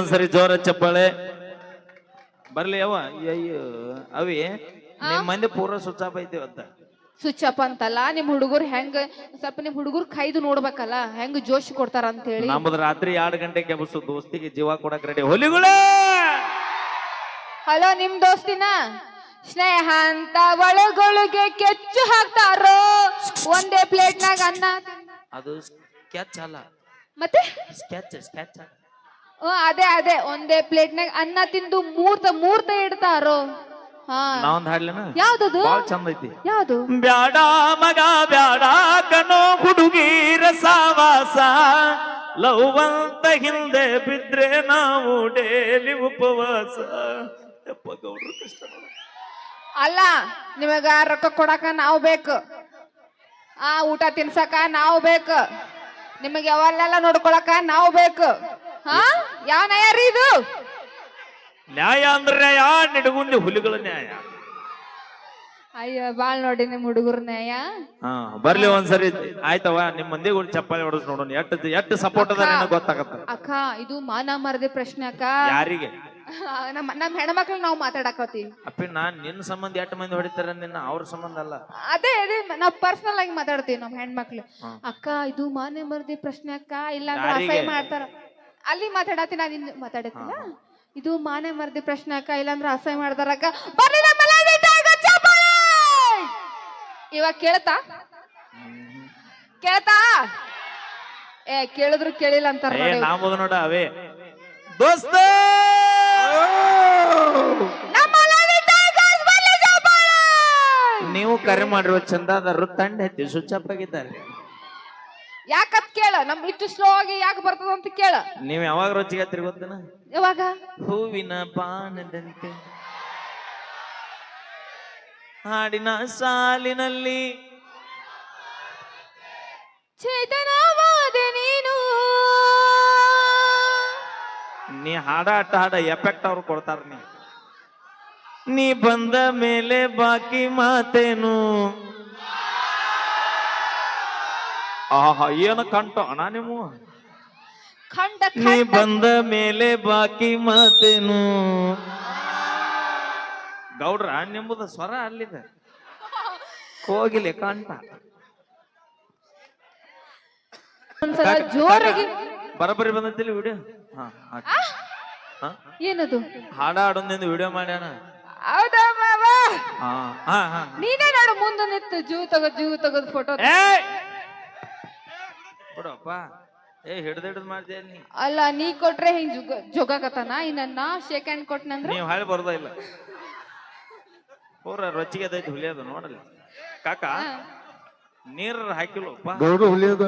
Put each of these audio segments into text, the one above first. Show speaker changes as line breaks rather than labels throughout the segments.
ಒಂದ್ಸರಿ ಜೋರ ಚಪ್ಪಾಳೆ. ಬರ್ಲಿ ಅವ ಅಯ್ಯೋ ಅವಿ ನಿಮ್ ಮಂದಿ ಪೂರ ಸ್ವಚ್ಛ ಐತಿ ಅಂತ.
ಸ್ವಿಚ್ ಅಪ್ ಅಂತಲ್ಲ ನಿಮ್ ಹುಡುಗರು ಹೆಂಗ ಸ್ವಲ್ಪ ನಿಮ್ ಹುಡುಗರು ಕೈದು ನೋಡ್ಬೇಕಲ್ಲ ಹೆಂಗ್ ಜೋಶ್ ಕೊಡ್ತಾರ ಅಂತ ಹೇಳಿ
ನಮ್ದು ರಾತ್ರಿ ಎರಡು ಗಂಟೆ ಕೆಬಸು ದೋಸ್ತಿಗೆ ಜೀವ ಕೊಡಕ್ ರೆಡಿ ಹೊಲಿಗಳೇ!
ಹಲೋ ನಿಮ್ ದೋಸ್ತಿನ? ಸ್ನೇಹ ಅಂತ ಒಳಗೊಳಗೆ ಕೆಚ್ಚು ಹಾಕ್ತಾರೋ? ಒಂದೇ ಪ್ಲೇಟ್ನಾಗ ಅನ್ನ
ಅದು ಸ್ಕೆಚ್ ಅಲ್ಲ.
ಮತ್ತೆ?
ಸ್ಕೆಚ್ ಸ್ಕೆಚ್
ಅದೇ ಅದೇ ಒಂದೇ ಪ್ಲೇಟ್ನಾಗ ಅನ್ನ ತಿಂದು ಮೂರ್ತ ಮೂರ್ತ ಇಡ್ತಾರೋ?
ನಾವೊಂದ್ ಹಾಡ್ಲೇನ?
ಯಾವ್ದದು?
ಬಾಳ ಚಂದ ಐತಿ.
ಯಾವ್ದು?
ಬ್ಯಾಡ ಮಗ ಬ್ಯಾಡ ಕನೋ ಹುಡುಗೀರ ಸಾವಾಸ ಲವ್ ಅಂತ ಹಿಂದೆ ಬಿದ್ರೆ ನಾವು ಡೇಲಿ ಉಪವಾಸ. ಗೌಡ್ರು ಕಷ್ಟ
ಅಲ್ಲ ನಿಮಗ ರೊಕ್ಕ ಕೊಡಾಕ ನಾವು ಬೇಕು. ಆ ಊಟ ತಿನ್ಸಕ ನಾವು ಬೇಕು. ನಿಮಗೆ ಯಾವಲ್ಲೆಲ್ಲ ನೋಡ್ಕೊಳಕ ನಾವು ಬೇಕು. ಹಾ? ಯಾವ ನಯ ರೀ ಇದು?
ನ್ಯಾಯ ಅಂದ್ರೆ ನ್ಯಾಯ ನಿಡಗುಂದಿ ಹುಲಿಗಳ ನ್ಯಾಯ?
ಅಯ್ಯ ಬಾಳ್ ನೋಡಿ ನಿಮ್ ಹುಡುಗರ ನ್ಯಾಯ.
ಹಾ ಬರ್ಲಿ ಒಂದ್ಸರಿ. ಆಯ್ತವ ನಿಮ್ ಮಂದಿ ಕೂಡ ಚಪ್ಪಾಳಿ ಹೊಡಸ್ ನೋಡೋಣ. ಎಷ್ಟ್ ಎಷ್ಟ್ ಸಪೋರ್ಟ್ ಅದ ನನಗೆ ಗೊತ್ತಾಗತ್ತ?
ಅಕ್ಕ ಇದು ಮಾನ ಮರದ ಪ್ರಶ್ನೆ ಅಕ್ಕ.
ಯಾರಿಗೆ?
ನಮ್ಮ ನಮ್ ಹೆಣ್ಮಕ್ಳು ನಾವು ಮಾತಾಡಕತ್ತೀವಿ.
ಅಪ್ಪಿ ನಾನ್ ನಿನ್ ಸಂಬಂಧ ಎಷ್ಟು ಮಂದಿ ಹೊಡಿತಾರ ನಿನ್ನ ಅವ್ರ ಸಂಬಂಧ ಅಲ್ಲ.
ಅದೇ ಅದೇ ನಾವ್ ಪರ್ಸನಲ್ ಆಗಿ ಮಾತಾಡ್ತೀವಿ ನಮ್ ಹೆಣ್ಮಕ್ಳು. ಅಕ್ಕ ಇದು ಮಾನ ಮರದ ಪ್ರಶ್ನೆ ಅಕ್ಕ. ಇಲ್ಲ? ಅಸಹ್ಯ ಮಾಡ್ತಾರ. ಅಲ್ಲಿ ಮಾತಾಡತ್ತಿ ನಾನು ಇನ್ನು ಮಾತಾಡತ್ತಿಲ್ಲ. ಇದು ಮಾನೆ ಮರದಿ ಪ್ರಶ್ನೆ ಅಕ್ಕ ಇಲ್ಲಾಂದ್ರೆ ಅಸಹ್ಯ ಮಾಡ್ದಾರಕ್ಕ ಬರ್ಲಿ ಚಪ್ಪಾಳೆ! ಇವಾಗ ಕೇಳ್ತಾ? ಕೇಳ್ತಾ? ಏ ಕೇಳಿದ್ರು ಕೇಳಿಲ್ಲ ಅಂತಾರ
ಏ
ನೋಡಿ.
ನಾಮದ ನೋಡ ಅವೇ. ದೋಸ್ತ!
ನಮ್ಮ ಮನೆಗೆ ಟಾರ್ಗೆಟ್ ಬರ್ಲಿ ಚಪ್ಪಾಳೆ!
ನೀವು ಕರೆ ಮಾಡಿರುವ ಚಂದಾದಾರರು ತಂಡ ಆಫ್ ಆಗಿದ್ದಾರೆ
ಯಾಕತ್ ಕೇಳ ನಮ್ ಇಷ್ಟು ಸ್ಲೋ ಆಗಿ ಯಾಕೆ ಬರ್ತದ ಅಂತ ಕೇಳ.
ನೀವ್ ಯಾವಾಗ ರುಚಿಗೆ ಹತ್ತಿರ ಗೊತ್ತನ?
ಯಾವಾಗ?
ಹೂವಿನ ಪಾನದಂತೆ ಹಾಡಿನ ಸಾಲಿನಲ್ಲಿ.
ಚೇತನವಾದ ನೀನು.
ನೀ ಹಾಡ ಹಾಡ ಎಫೆಕ್ಟ್ ಅವ್ರು ಕೊಡ್ತಾರ ನೀ. ನೀ ಬಂದ ಮೇಲೆ ಬಾಕಿ ಮಾತೇನು? ಆಹಾ ಏನು ಕಂಟ ಅಣ್ಣ ನೀವು?
ಖಂಡ
ನೀ
ಖಂಡ
ಬಂದ ಮೇಲೆ ಬಾಕಿ ಮಾತೇನು? ಗೌಡ್ರ ನಿಂಬುದ ಸ್ವರ ಅಲ್ಲಿದೆ. ಕೋಗಿಲೆ ಕಂಠ.
ಒಂದ್ಸಲ ಜೋರಾಗಿ
ಬರಬರಿ ಬಂದಿಲ್ಲ ವಿಡಿಯೋ? ಹಾ ಹಾಕ್. ಹಾ?
ಏನದು?
ಹಾಡ ಹಾಡೊಂದಿಂದ ವಿಡಿಯೋ ಮಾಡ್ಯಾನ
ಹೌದಾ ಮಾವ?
ಹಾ ಹಾ ಹಾ.
ನೀನೇ ನೋಡು ಮುಂದೆ ನಿಂತು ಜೂ ತಗೋ ಜೂ ತಗದ್ ಫೋಟೋ
ಏಯ್! ಬಿಡಪ್ಪ ಏ ಹಿಡ್ದ ಹಿಡ್ದು ಮಾಡ್ದೆ ನೀ?
ಅಲ್ಲ ನೀ ಕೊಟ್ರೆ ಹಿಂಗ್ ಜುಗ ಜೋಗಾಕತ್ತಾನ? ಇನ್ನ ನಾ ಶೇಕ್ ಹ್ಯಾಂಡ್ ಕೊಟ್ನಂದ್ರೆ?
ನೀವು ಹಾಳೆ ಬರ್ದ ಇಲ್ಲ? ಪೂರ ರೊಚ್ಚಿಗೆ ಅದೈತಿ ಹುಲಿಯೋದು ನೋಡಲಿ ಕಾಕ ನೀರ ಹಾಕಿಲ್ಲಪ್ಪ
ಗೌಡ್ರು ಹುಲಿಯದ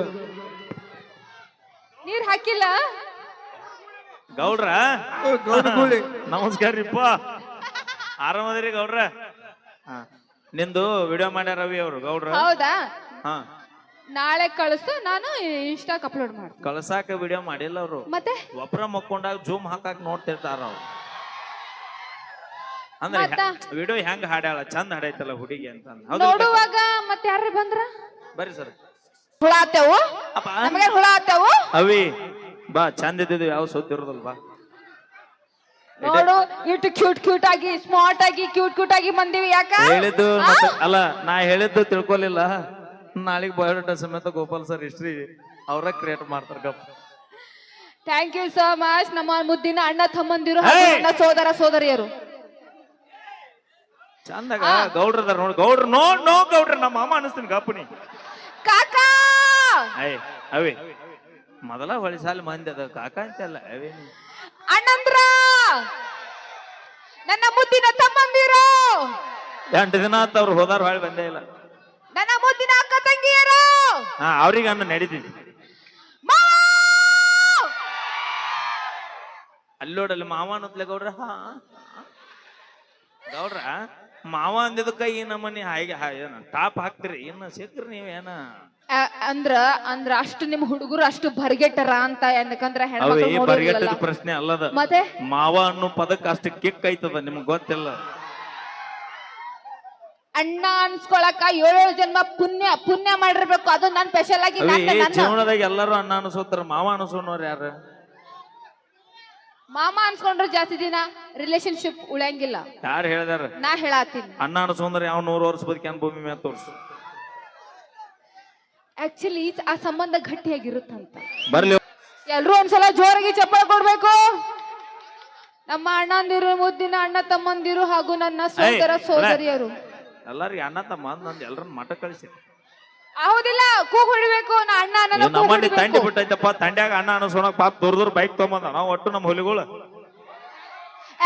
ನೀರ್ ಹಾಕಿಲ್ಲ?
ಗೌಡ್ರ?
ಗೌಡ್ರ ಹುಲಿ.
ನಮಸ್ಕಾರ ರೀಪ್ಪ ಆರಾಮದಿರಿ ಗೌಡ್ರ? ಹಾ. ನಿಂದು ವಿಡಿಯೋ ಮಾಡ್ಯಾರ ರವಿ ಅವರು ಗೌಡ್ರ?
ಹೌದಾ?
ಹಾ.
ನಾಳೆ ಕಳಿಸು ನಾನು ಇನ್ಸ್ಟಾಕ್ ಅಪ್ಲೋಡ್ ಮಾಡ್ತೀನಿ.
ಕಳ್ಸಾಕ ವಿಡಿಯೋ ಮಾಡಿಲ್ಲ ಅವರು.
ಮತ್ತೆ?
ಒಬ್ರ ಮಕ್ಕೊಂಡಾಗ ಜೂಮ್ ಹಾಕಾಕ ನೋಡ್ತಿರ್ತಾರ ಅವ್ರು. ಅಂದ್ರೆ ವಿಡಿಯೋ ಹೆಂಗ್ ಹಾಡ್ಯಾಳ? ಚಂದ ಹಾಡೈತಲ್ಲ ಹುಡುಗಿ ಅಂತ ಹೌದು?
ನೋಡುವಾಗ ಮತ್ತೆ ಯಾರು ಬಂದ್ರ?
ಬರ್ರಿ ಸರ್.
ಹುಳ ಆತೇವು
ಅಪ್ಪ.
ನಮಗೆ ಹುಳ ಆತೇವು
ಅವಿ ಬಾ ಚಂದ ಇದ್ದಿದ್ದು ಯಾವ ಸುದ್ದಿ ಬಾ.
ನೋಡು ಇಟ್ಟು ಕ್ಯೂಟ್ ಕ್ಯೂಟ್ ಆಗಿ ಸ್ಮಾರ್ಟ್ ಆಗಿ ಕ್ಯೂಟ್ ಕ್ಯೂಟ್ ಆಗಿ ಬಂದಿವಿ ಯಾಕ?
ಹೇಳಿದ್ದು ಮತ್ತೆ ಅಲ್ಲ ನಾ ಹೇಳಿದ್ದು ತಿಳ್ಕೊಲಿಲ್ಲ. ನಾಳೆಗೆ ಬಯೋಡಾಟಾ ಸಮೇತ ಗೋಪಾಲ್ ಸರ್ ಹಿಸ್ಟ್ರಿ ಅವರ ಕ್ರಿಯೇಟ್ ಮಾಡ್ತಾರೆ ಗಪ್.
ಥ್ಯಾಂಕ್ ಯು ಸೋ ಮಚ್ ನಮ್ಮ ಮುದ್ದಿನ ಅಣ್ಣ ತಮ್ಮಂದಿರು ಅಣ್ಣ ಸೋದರ ಸೋದರಿಯರು.
ಚಂದಾಗ ಗೌಡ್ರದಾರ ನೋಡಿ ಗೌಡ್ರ ನೋ ನೋ ಗೌಡ್ರ ನಮ್ಮ ಮಾಮ ಅನಿಸ್ತೀನಿ ಗಪ್ಪನಿ
ಕಾಕಾ!
ಏಯ್ ಅವೇ ಮೊದಲ ಹೊಳಿ ಸಾಲ ಮಂದಿ ಅದ ಕಾಕ ಅಂತೆಲ್ಲ ಅವೇ.
ಅಣ್ಣಂದ್ರ! ನನ್ನ ಮುದ್ದಿನ ತಮ್ಮಂದಿರು!
ಎಂಟು ದಿನ ಆತ ಅವ್ರು ಹೋದಾರ ಹೊಳಿ ಬಂದೇ ಇಲ್ಲ.
ನನ್ನ ಮುದ್ದಿನ ಅಕ್ಕ ತಂಗಿಯರು!
ಹಾ ಅವ್ರಿಗೆ ಅನ್ನ ನಡೀತೀವಿ ಅಲ್ಲೋಡಲ್ಲ ಮಾವ ಅನ್ನೋದ್ಲೆ ಗೌಡ್ರ? ಹಾ ಗೌಡ್ರ ಮಾವ ಅಂದಿದ್ದಕ್ಕ ಈ ನಮ್ಮನಿ ಹಾಗೆ ಟಾಪ್ ಹಾಕ್ತಿರಿ? ಇನ್ನ ಸಿಕ್ಕ್ರಿ ನೀವೇನ?
ಅಂದ್ರ ಅಂದ್ರ ಅಷ್ಟು ನಿಮ್ ಹುಡುಗರು ಅಷ್ಟು ಬರ್ಗೆಟ್ಟರ ಅಂತ ಯಾಕಂದ್ರ
ಹೆಣ್ಣು
ಹೆಣ್ಮಕ್ಳು ನೋಡಿರಲ್ಲ
ಬರಿಗಟ್ಟದ ಪ್ರಶ್ನೆ ಅಲ್ಲದ.
ಮತ್ತೆ?
ಮಾವ ಅನ್ನೋ ಪದಕ್ಕೆ ಅಷ್ಟು ಕಿಕ್ ಐತದ ನಿಮ್ಗೆ ಗೊತ್ತಿಲ್ಲ.
ಅಣ್ಣ ಅನ್ಸ್ಕೊಳಕ ಏಳೇಳು ಜನ್ಮ ಪುಣ್ಯ ಪುಣ್ಯ ಮಾಡಿರ್ಬೇಕು. ಅದು ನನ್ ಸ್ಪೆಷಲ್ ಆಗಿ ನನ್ನ ನನ್ನ
ಜೀವನದಾಗ ಎಲ್ಲರೂ ಅಣ್ಣ ಅನಿಸೋತಾರ ಮಾವ ಅನಿಸೋನವ್ರು ಯಾರು?
ಮಾಮ ಅನ್ಸ್ಕೊಂಡ್ರು ಜಾಸ್ತಿ ದಿನ ರಿಲೇಶನ್ಶಿಪ್ ಉಳಿಯಂಗಿಲ್ಲ.
ಯಾರು ಹೇಳ್ದಾರ
ನಾ ಹೇಳಾತೀನಿ.
ಅಣ್ಣ ಅನ್ಸೋಂದ್ರೆ ಯಾವ ನೂರು ವರ್ಷ ಕೆನ್ ಭೂಮಿ ಮೇಲೆ ತೋರ್ಸು.
ಆಕ್ಚುಲಿ ಆ ಸಂಬಂಧ ಗಟ್ಟಿಯಾಗಿರುತ್ತಂತ.
ಬರ್ಲಿ.
ಎಲ್ರು ಒಂದ್ಸಲ ಜೋರಾಗಿ ಚಪ್ಪಳ ಕೊಡ್ಬೇಕು. ನಮ್ಮ ಅಣ್ಣಂದಿರು ಮುದ್ದಿನ ಅಣ್ಣ ತಮ್ಮಂದಿರು ಹಾಗೂ ನನ್ನ ಸೋದರ ಸೋದರಿಯರು.
ಎಲ್ಲಾರಿಗೆ ಅಣ್ಣ ತಮ್ಮ ಅಂದ್ ನಂದು ಎಲ್ಲರನ್ನ ಮಠ ಕಳಿಸಿ.
ಹೌದಿಲ್ಲ ಕೂಗ್ ಹೊಡಿಬೇಕು ನಾ ಅಣ್ಣ ಕೂಗ್
ನಮ್ಮಂಡಿ ತಂಡಿ
ಹೊಡಿಬೇಕು.
ಬಿಟ್ಟೈತಪ್ಪ ತಂಡ್ಯಾಗ ಅಣ್ಣ ಅನ್ಸೋಣಕ್ ಪಾಪ ದೂರ ದೂರ ಬೈಕ್ ತಗೊಂಬಂದ ನಾವು ಒಟ್ಟು ನಮ್ಮ ಹುಲಿಗಳು.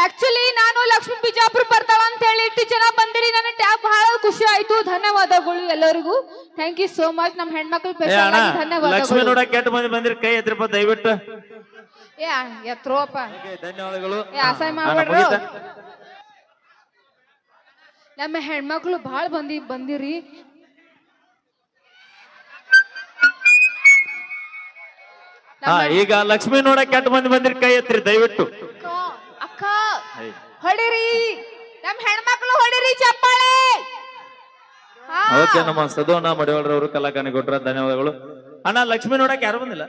ಆಕ್ಚುಲಿ ನಾನು ಲಕ್ಷ್ಮೀ ಬಿಜಾಪುರ ಬರ್ತಾಳ ಅಂತ ಹೇಳಿ ಇಷ್ಟು ಜನ ಬಂದಿರಿ ನನ್ನ ಟ್ಯಾಬ್ ಬಹಳ ಖುಷಿ ಆಯ್ತು. ಧನ್ಯವಾದಗಳು ಎಲ್ಲರಿಗೂ. ಥ್ಯಾಂಕ್ ಯು ಸೋ ಮಚ್ ನಮ್ಮ ಹೆಣ್ಮಕ್ಳು
ಏ
ಸ್ಪೆಷಲ್
ಅಣ್ಣ
ಆಗಿ
ಲಕ್ಷ್ಮಿ
ಧನ್ಯವಾದಗಳು
ನೋಡಕ್ ಕೆಟ್ಟ ಮಂದಿ ಬಂದಿರಿ ಕೈ ಎತ್ತಿರಪ್ಪ ದಯವಿಟ್ಟು.
ಏ ಎತ್ರೋಪ
ಧನ್ಯವಾದಗಳು.
ಏ ಅಸಹ್ಯ
ಅಣ್ಣ,
ಮಾಡ್ಬೇಡ್ರು? ನಮ್ಮ ಹೆಣ್ಮಕ್ಳು ಬಹಳ ಬಂದಿ ಬಂದಿರಿ.
ಹಾ ಈಗ ಲಕ್ಷ್ಮಿ ನೋಡಕ್ ಕೆಟ್ಟ ಮಂದಿ ಬಂದಿರಿ ಕೈ ಎತ್ತಿರಿ ದಯವಿಟ್ಟು.
ಅಕ್ಕ ಹೊಡಿರಿ. ನಮ್ಮ ಹೆಣ್ಮಕ್ಳು ಹೊಡಿರಿ ಚಪ್ಪಾಳೆ.
ಓಕೆ ನಮ್ಮ ಸದೋಣ ಮಡಿವಾಳ್ರವರು ಕಲಾಕಾನಿ ಕೊಟ್ರ ಧನ್ಯವಾದಗಳು. ಅಣ್ಣ ಲಕ್ಷ್ಮಿ ನೋಡಕ್ ಯಾರು ಬಂದಿಲ್ಲ?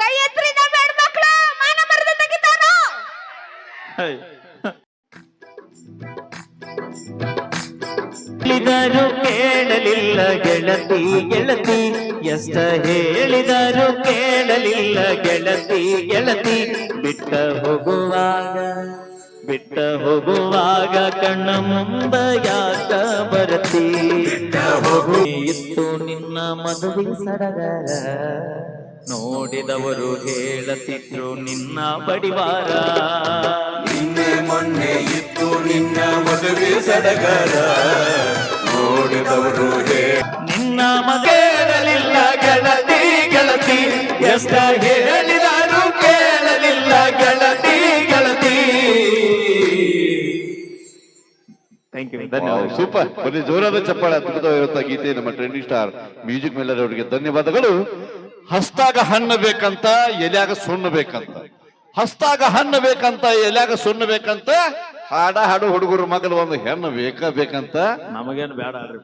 ಕೈ ಎತ್ತರಿ ನಮ್ಮ ಹೆಣ್ಮಕ್ಳು. ಮಾನ ಮರದ ತೆಗಿತಾನು.
ಹೇಳಿದರು ಕೇಳಲಿಲ್ಲ ಗೆಳತಿ ಗೆಳತಿ. ಎಷ್ಟ ಹೇಳಿದರು ಕೇಳಲಿಲ್ಲ ಗೆಳತಿ ಗೆಳತಿ. ಬಿಟ್ಟ ಹೋಗುವಾಗ ಬಿಟ್ಟ ಹೋಗುವಾಗ ಕಣ್ಣ ಮುಂದ ಯಾಕ ಬರತಿ? ಇತ್ತು ನಿನ್ನ ಮದುವೆ ಸಡಗರ. ನೋಡಿದವರು ಹೇಳತಿದ್ರು ನಿನ್ನ ಬಡಿವಾರ.
ನಿನ್ನೆ ಮೊನ್ನೆ ಇತ್ತು ನಿನ್ನ ಮದುವೆ ಸಡಗರ. ನೋಡಿದವರು ಹೇ.
ನಿನ್ನ ಕೇಳಲಿಲ್ಲ ಗೆಳತಿ ಗೆಳತಿ. ಎಷ್ಟ ಹೇಳಿದರು ಕೇಳಲಿಲ್ಲ ಗೆಳತಿ ಗೆಳತಿ.
ಥ್ಯಾಂಕ್ ಯು ಧನ್ಯವಾದ
ಸೂಪರ್ ಬನ್ನಿ ಜೋರಾದ ಚಪ್ಪಾಳೆ ಅದ್ಭುತವಾಗಿರುತ್ತ ಗೀತೆ ನಮ್ಮ ಟ್ರೆಂಡಿಂಗ್ ಸ್ಟಾರ್ ಮ್ಯೂಸಿಕ್ ಮೇಲರ್ ಅವರಿಗೆ ಧನ್ಯವಾದಗಳು. ಹಸ್ತಾಗ ಹಣ್ಣು ಬೇಕಂತ ಎಲ್ಯಾಗ ಸುಣ್ಣ ಬೇಕಂತ. ಹಸ್ತಾಗ ಹಣ್ಣು ಬೇಕಂತ ಎಲ್ಯಾಗ ಸುಣ್ಣ ಬೇಕಂತ ಹಾಡ ಹಾಡು ಹುಡುಗರ ಮಗಲು ಒಂದು ಹೆಣ್ಣು ಬೇಕ ಬೇಕಂತ
ನಮಗೇನು ಬೇಡ ಅಲ್ರಿ.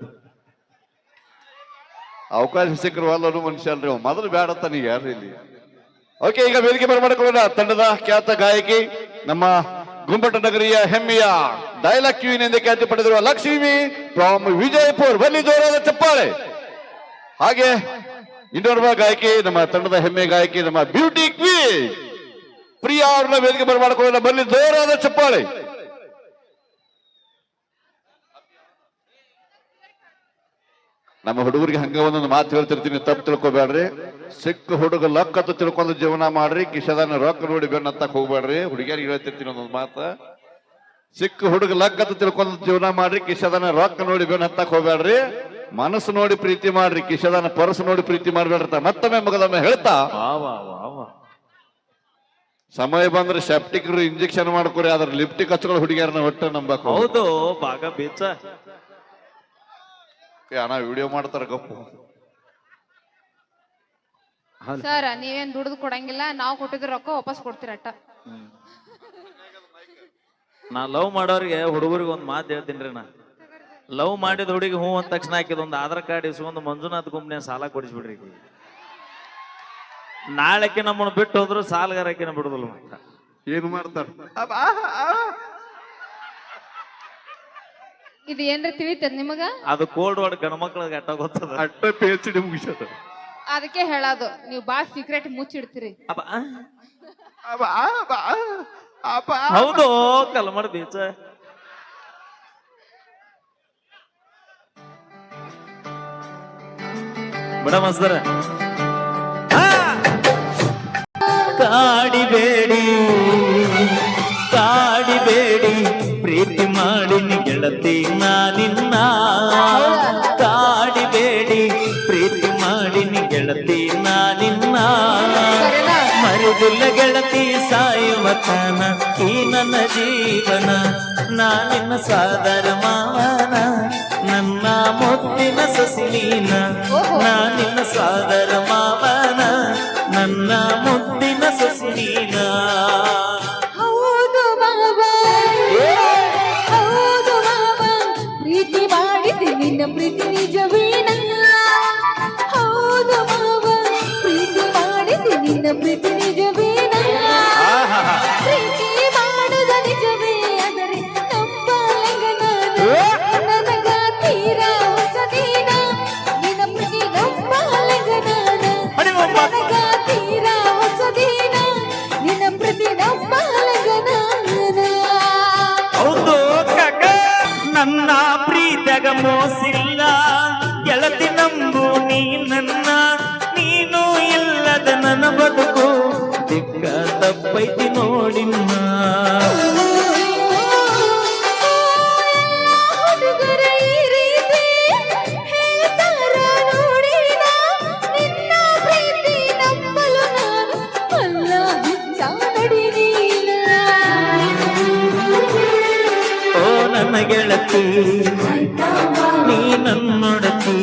ಅವಕಾಶ ಸಿಕ್ಕರು ಅಲ್ಲೂ ಮನುಷ್ಯ ಅಲ್ರಿ ಮೊದಲು ಬೇಡ ಅಂತ ನೀವು ಯಾರು ಇಲ್ಲಿ. ಓಕೆ ಈಗ ವೇದಿಕೆ ಬರಮಾಡಿಕೊಳ್ಳೋಣ ತಂಡದ ಖ್ಯಾತ ಗಾಯಕಿ ನಮ್ಮ ಗುಂಬಟ ನಗರಿಯ ಹೆಮ್ಮೆಯ ಡೈಲಾಗ್ ಕ್ಯೂನಿಂದ ಖ್ಯಾತಿ ಪಡೆದಿರುವ ಲಕ್ಷ್ಮಿ ಫ್ರಾಮ್ ವಿಜಯಪುರ್. ಬನ್ನಿ ಜೋರಾದ ಚಪ್ಪಾಳೆ. ಹಾಗೆ ಇನ್ನೋರ್ವ ಗಾಯಕಿ ನಮ್ಮ ತಂಡದ ಹೆಮ್ಮೆ ಗಾಯಕಿ ನಮ್ಮ ಬ್ಯೂಟಿ ಕ್ವೀನ್ ಪ್ರಿಯಾ ಅವ್ರನ್ನ ವೇದಿಕೆ ಬರಮಾಡಿಕೊಳ್ಳೋಣ ಬನ್ನಿ ಜೋರಾದ ಚಪ್ಪಾಳೆ. ನಮ್ಮ ಹುಡುಗರಿಗೆ ಹಂಗೆ ಒಂದೊಂದು ಮಾತು ಹೇಳ್ತಿರ್ತೀನಿ ತಪ್ಪು ತಿಳ್ಕೊಬೇಡ್ರಿ. ಸಿಕ್ಕ ಹುಡುಗ ಲಕ್ ಅಂತ ತಿಳ್ಕೊಂಡು ಜೀವನ ಮಾಡ್ರಿ ಕಿಶದಾನ ರೊಕ್ಕ ನೋಡಿ ಬೆನ್ನತ್ತಕ್ ಹೋಗ್ಬೇಡ್ರಿ. ಹುಡುಗಿಯರಿಗೆ ಹೇಳ್ತಿರ್ತೀನಿ ಒಂದೊಂದು ಮಾತ. ಸಿಕ್ಕ ಹುಡುಗ ಲಕ್ ಅಂತ ತಿಳ್ಕೊಂಡು ಜೀವನ ಮಾಡ್ರಿ ಕಿಶದಾನ ರೊಕ್ಕ ನೋಡಿ ಬೆನ್ನ ಹತ್ತಕ್ ಹೋಗ್ಬೇಡ್ರಿ. ಮನಸ್ಸು ನೋಡಿ ಪ್ರೀತಿ ಮಾಡ್ರಿ ಕಿಶದಾನ ಪರಸು ನೋಡಿ ಪ್ರೀತಿ ಮಾಡ್ಬೇಡ್ರಿ ಮತ್ತೊಮ್ಮೆ ಮಗದೊಮ್ಮೆ ಹೇಳ್ತಾ. ಸಮಯ ಬಂದ್ರೆ ಸೆಪ್ಟಿಕ್ ಇಂಜೆಕ್ಷನ್ ಮಾಡ್ಕೊರಿ ಅದ್ರ ಲಿಪ್ಟಿಕ್ ಹಚ್ಕೊಳ್ಳೋ ಹುಡುಗಿಯರನ್ನ ಒಟ್ಟು ನಂಬಕ್
ಹೌದು ಬಾಗ ಬೀಚ.
ಅಣ್ಣ ವಿಡಿಯೋ ಮಾಡ್ತಾರ ಗಪ್ಪು.
ಸರ್ ನೀವೇನ್ ದುಡ್ದು ಕೊಡಂಗಿಲ್ಲ ನಾವು ಕೊಟ್ಟಿದ್ರ ರೊಕ್ಕ ವಾಪಸ್ ಕೊಡ್ತೀರಟ್ಟ.
ನಾ ಲವ್ ಮಾಡೋರಿಗೆ ಹುಡುಗರಿಗೆ ಒಂದು ಮಾತು ಹೇಳ್ತೀನಿ ನಾ. ಲವ್ ಮಾಡಿದ ಹುಡುಗಿ ಹ್ಞೂ ಅಂದ ತಕ್ಷಣ ಹಾಕಿದ ಒಂದು ಆಧಾರ್ ಕಾರ್ಡ್ ಇಸ್ಕೊಂಡು ಮಂಜುನಾಥ್ ಗುಂಪ್ನೆ ಸಾಲ ಕೊಡಿಸ್ಬಿಡ್ರಿ. ನಾಳೆಕ್ಕೆ ನಮ್ಮನ್ನ ಬಿಟ್ಟು ಹೋದ್ರು ಸಾಲಗಾರಕಿನ ಬಿಡುದಿಲ್ಲ ಏನು
ಏನ್ ಮಾಡ್ತಾರ?
ಇದು ಏನ್ರ ತಿಳಿತದ ನಿಮಗ?
ಅದು ಕೋಲ್ಡ್ ವಾರ್ಡ್ ಗಣಮಕ್ಳಿಗೆ ಅಟ್ಟ ಗೊತ್ತದ?
ಅಟ್ಟ ಪಿ ಎಚ್ ಡಿ ಮುಗಿಸದ
ಅದಕ್ಕೆ ಹೇಳೋದು ನೀವು ಬಾ ಸೀಕ್ರೆಟ್ ಮುಚ್ಚಿಡ್ತೀರಿ.
ಅಬ್ಬ, ಆ? ಹೌದು ಕಲ್ಮಡ್ ಬೀಚ ಬಡ ಮಸ್ತರ.
ಕಾಡಿಬೇಡಿ ಕಾಡಿಬೇಡಿ ಪ್ರೀತಿ ಮಾಡಿನಿ ಗೆಳತಿ ನಾನಿನ್ನ ಕಾಡಿಬೇಡಿ ಪ್ರೀತಿ ಮಾಡಿನಿ ಗೆಳತಿ ನಾನಿನ್ನ? ಮರುದಿಲ್ಲ ಗೆಳತಿ ಸಾಯುವ ತನ ಈ ನನ್ನ ಜೀವನ. ನಾನಿನ್ನ ಸಾದರ ಮಾವನ ನನ್ನ ಮುತ್ತಿನ ಸಸಿನೀನ
ನಾ
ನಾನಿನ್ನ ಸಾದರ
ಕಮೋಸಿಲ್ಲ ಮೋಸಿಲ್ಲ. ಗೆಳತಿ ನಂಬು ನೀ ನನ್ನ. ನೀನು ಇಲ್ಲದ ನನ್ನ ಬದುಕು. ದಿಕ್ಕ ತಪ್ಪೈತಿ ನೋಡಿಮ್ಮ ಗೆಳತಿ ನೀ ನನ್ನೊಡತಿ